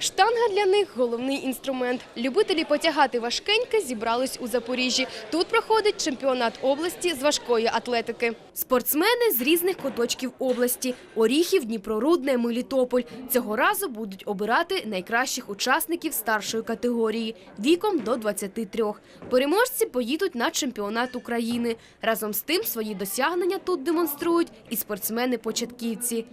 Штанга для них – головний інструмент. Любителі потягати важкеньке зібрались у Запоріжжі. Тут проходить чемпіонат області з важкої атлетики. Спортсмени з різних куточків області – Оріхів, Дніпрорудне, Мелітополь. Цього разу будуть обирати найкращих учасників старшої категорії віком до 23. Переможці поїдуть на чемпіонат України. Разом з тим свої досягнення тут демонструють і спортсмени-початківці.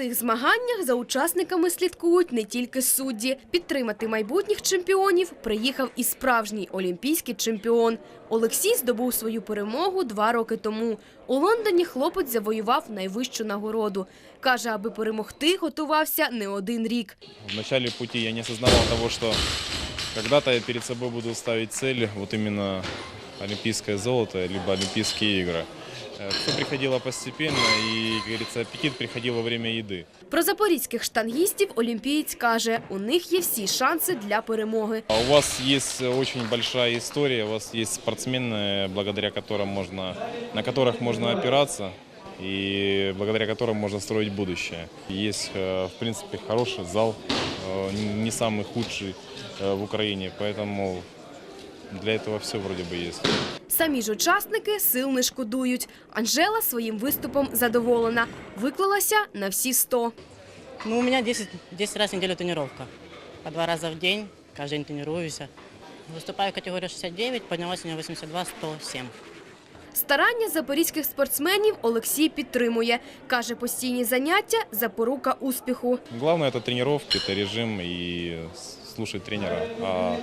Цих змаганнях за учасниками слідкують не тільки судді. Підтримати майбутніх чемпіонів приїхав і справжній олімпійський чемпіон. Олексій здобув свою перемогу два роки тому. У Лондоні хлопець завоював найвищу нагороду. Каже, аби перемогти, готувався не один рік. В начале пути я не осознавал того, что когда-то я перед собой буду ставить цель, вот именно олимпийское золото, либо олимпийские игры. Все приходило постепенно, и, как говорится, аппетит приходил во время еды. Про запорізьких штангістів олімпієць каже, у них є всі шанси для перемоги. А у вас есть очень большая история, у вас есть спортсмены, благодаря которым можно, на которых можно опираться и благодаря которым можно строить будущее. Есть, э, в принципе, хороший зал, э, не самый худший э, в Украине, поэтому для этого все вроде бы есть. Самі ж учасники сил не шкодують. Анжела своїм виступом задоволена. Виклалася на всі 100. Ну, у меня 10, 10 раз в неделю тренировка. По два раза в день, каждый день тренируюсь. Выступаю в категории 69, поднялась у меня 82, 107. Старання запорізьких спортсменів Олексій підтримує. Каже, постійні заняття – запорука успіху. Главное это тренировки, это режим и с- слушать тренера. А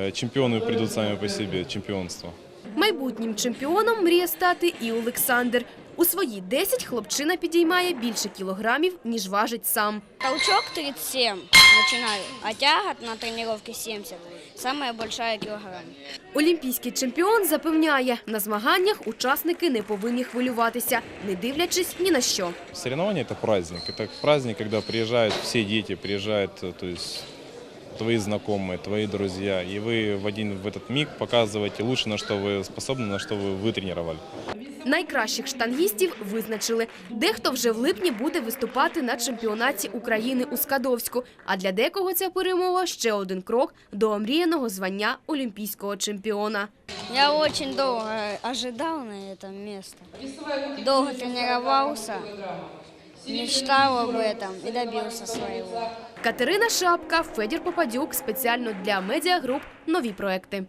э, чемпионы придут сами по себе, чемпионство. Майбутнім чемпіоном мріє стати і Олександр. У свої 10 хлопчина підіймає більше кілограмів, ніж важить сам. Толчок 37 начинаю, а тяга на тренировке 70. Самая большая килограмм. Олімпійський чемпіон запевняє, на змаганнях учасники не повинні хвилюватися, не дивлячись ні на що. Соревнования это праздник. Это праздник, когда приезжают все дети, приезжают, э, то есть твои знакомые, твои друзья, и вы в один в этот миг показываете лучше, на что вы способны, на что вы вытренировали. Найкращих штангістів визначили. Дехто вже в липні буде виступати на чемпіонаті України у Скадовську. А для декого ця перемога ще один крок до омріяного звання олімпійського чемпіона. Я очень долго ожидал на это место. Долго тренировался, мечтал об этом и добился своего. Катерина Шапка, Федір Попадюк спеціально для медіагруп нові проекти.